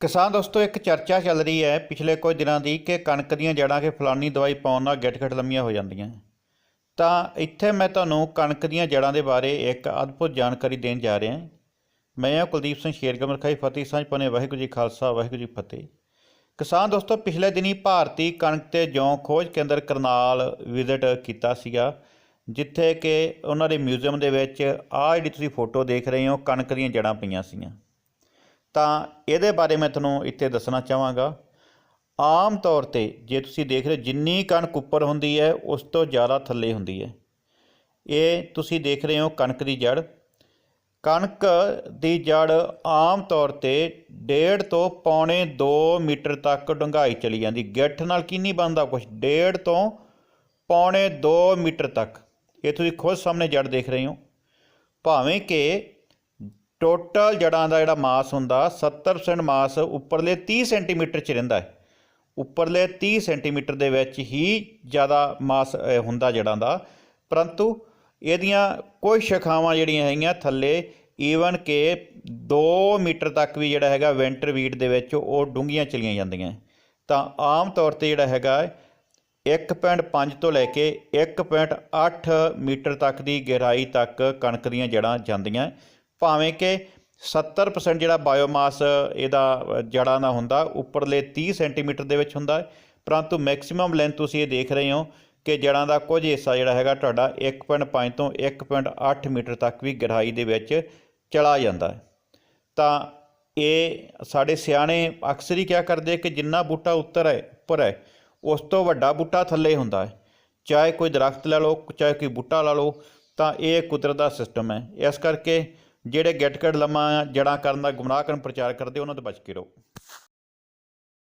ਕਿਸਾਨ ਦੋਸਤੋ, ਇੱਕ ਚਰਚਾ ਚੱਲ ਰਹੀ ਹੈ ਪਿਛਲੇ ਕੁਝ ਦਿਨਾਂ ਦੀ ਕਿ ਕਣਕ ਦੀਆਂ ਜੜ੍ਹਾਂ ਕੇ ਫਲਾਨੀ ਦਵਾਈ ਪਾਉਣ ਨਾਲ ਗਿੱਠ-ਗਿੱਠ ਲੰਮੀਆਂ ਹੋ ਜਾਂਦੀਆਂ। ਤਾਂ ਇੱਥੇ ਮੈਂ ਤੁਹਾਨੂੰ ਕਣਕ ਦੀਆਂ ਜੜ੍ਹਾਂ ਦੇ ਬਾਰੇ ਇੱਕ ਅਦਭੁਤ ਜਾਣਕਾਰੀ ਦੇਣ ਜਾ ਰਿਹਾ ਹਾਂ। ਮੈਂ ਹਾਂ ਕੁਲਦੀਪ ਸਿੰਘ ਸ਼ੇਰਗਮਰ ਖਾਈ ਫਤਿਹ ਸਾਂਝ ਪਨੇ ਵਾਹਿਗੁਰੂ ਜੀ ਖਾਲਸਾ, ਵਾਹਿਗੁਰੂ ਜੀ ਫਤਿਹ। ਕਿਸਾਨ ਦੋਸਤੋ, ਪਿਛਲੇ ਦਿਨੀ ਭਾਰਤੀ ਕਣਕ ਤੇ ਜੌਂ ਖੋਜ ਕੇਂਦਰ ਕਰਨਾਲ ਵਿਜ਼ਿਟ ਕੀਤਾ ਸੀਗਾ, ਜਿੱਥੇ ਕਿ ਉਹਨਾਂ ਦੇ ਮਿਊਜ਼ੀਅਮ ਦੇ ਵਿੱਚ ਆਹ ਜਿਹੜੀ ਤੁਸੀਂ ਫੋਟੋ ਦੇਖ ਰਹੇ ਹੋ, ਕਣਕ ਦੀਆਂ ਜੜ੍ਹਾਂ ਪਈਆਂ ਸੀਗੀਆਂ। ਤਾਂ ਇਹਦੇ ਬਾਰੇ ਮੈਂ ਤੁਹਾਨੂੰ ਇੱਥੇ ਦੱਸਣਾ ਚਾਹਾਂਗਾ। ਆਮ ਤੌਰ ਤੇ ਜੇ ਤੁਸੀਂ ਦੇਖ ਰਹੇ ਹੋ, ਜਿੰਨੀ ਕਣਕ ਉੱਪਰ ਹੁੰਦੀ ਹੈ ਉਸ ਤੋਂ ਜ਼ਿਆਦਾ ਥੱਲੇ ਹੁੰਦੀ ਹੈ। ਇਹ ਤੁਸੀਂ ਦੇਖ ਰਹੇ ਹੋ ਕਣਕ ਦੀ ਜੜ। ਕਣਕ ਦੀ ਜੜ ਆਮ ਤੌਰ ਤੇ ਡੇਢ ਤੋਂ ਪੌਣੇ 2 ਮੀਟਰ ਤੱਕ ਡੂੰਘਾਈ ਚਲੀ ਜਾਂਦੀ। ਗਿੱਠ ਨਾਲ ਕਿੰਨੀ ਨਹੀਂ ਬਣਦਾ ਕੁਝ ਡੇਢ ਤੋਂ ਪੌਣੇ 2 ਮੀਟਰ ਤੱਕ। ਇਹ ਤੁਸੀਂ ਖੁਦ ਸਾਹਮਣੇ ਜੜ ਦੇਖ ਰਹੇ ਹੋ। ਭਾਵੇਂ ਕਿ ਟੋਟਲ ਜੜਾਂ ਦਾ ਜਿਹੜਾ ਮਾਸ ਹੁੰਦਾ 70% ਮਾਸ ਉੱਪਰਲੇ 30 ਸੈਂਟੀਮੀਟਰ 'ਚ ਰਹਿੰਦਾ ਹੈ। ਉੱਪਰਲੇ 30 ਸੈਂਟੀਮੀਟਰ ਦੇ ਵਿੱਚ ਹੀ ਜ਼ਿਆਦਾ ਮਾਸ ਹੁੰਦਾ ਜੜਾਂ ਦਾ। ਪਰੰਤੂ ਇਹਦੀਆਂ ਕੋਈ ਸ਼ਾਖਾਵਾਂ ਜਿਹੜੀਆਂ ਹੈਗੀਆਂ ਥੱਲੇ ਈਵਨ ਕਿ 2 ਮੀਟਰ ਤੱਕ ਵੀ ਜਿਹੜਾ ਹੈਗਾ ਵੈਂਟਰ ਵੀਟ ਦੇ ਵਿੱਚ ਉਹ ਡੂੰਘੀਆਂ ਚਲੀਆਂ ਜਾਂਦੀਆਂ ਤਾਂ ਆਮ ਤੌਰ ਤੇ ਜਿਹੜਾ ਹੈਗਾ 1.5 ਤੋਂ ਲੈ ਕੇ 1.8 ਮੀਟਰ ਤੱਕ ਦੀ ਗਹਿਰਾਈ ਤੱਕ ਕਣਕ ਦੀਆਂ ਜੜਾਂ ਜਾਂਦੀਆਂ ਭਾਵੇਂ ਕਿ 70% ਜਿਹੜਾ ਬਾਇਓਮਾਸ ਇਹਦਾ ਅ, ਦਾ ਹੁੰਦਾ ਉੱਪਰਲੇ 30 ਸੈਂਟੀਮੀਟਰ ਦੇ ਵਿੱਚ ਹੁੰਦਾ ਪਰੰਤੂ ਮੈਕਸਿਮਮ ਲੈਂਥ ਤੁਸੀਂ ਇਹ ਦੇਖ ਰਹੇ ਹੋ ਕਿ ਜੜਾਂ ਦਾ ਕੁਝ ਹਿੱਸਾ ਜਿਹੜਾ ਹੈਗਾ ਤੁਹਾਡਾ 1.5 ਤੋਂ 1.8 ਮੀਟਰ ਤੱਕ ਵੀ ਗਹਿਰਾਈ ਦੇ ਵਿੱਚ ਚਲਾ ਜਾਂਦਾ ਹੈ। ਤਾਂ ਇਹ ਸਾਡੇ ਸਿਆਣੇ ਅਕਸਰ ਹੀ ਕਿਆ ਕਰਦੇ ਕਿ ਜਿੰਨਾ ਬੂਟਾ ਉੱਤਰ ਹੈ ਉੱਪਰ ਹੈ ਉਸ ਤੋਂ ਵੱਡਾ ਬੂਟਾ ਥੱਲੇ ਹੁੰਦਾ ਹੈ। ਚਾਹੇ ਕੋਈ ਦਰਖਤ ਲੈ ਲਓ ਚਾਹੇ ਕੋਈ ਬੂਟਾ ਲਾ ਲਓ ਤਾਂ ਇਹ ਕੁਦਰਤ ਦਾ ਸਿਸਟਮ ਹੈ। ਇਸ ਕਰਕੇ ਜਿਹੜੇ ਗਿੱਟ ਗਿੱਟ ਲੰਮਾ ਜੜਾਂ ਕਰਨ ਦਾ ਗੁੰਮਰਾਹ ਕਰਨ ਪ੍ਰਚਾਰ ਕਰਦੇ, ਉਹਨਾਂ ਤੋਂ ਬਚ ਕੇ ਰਹੋ।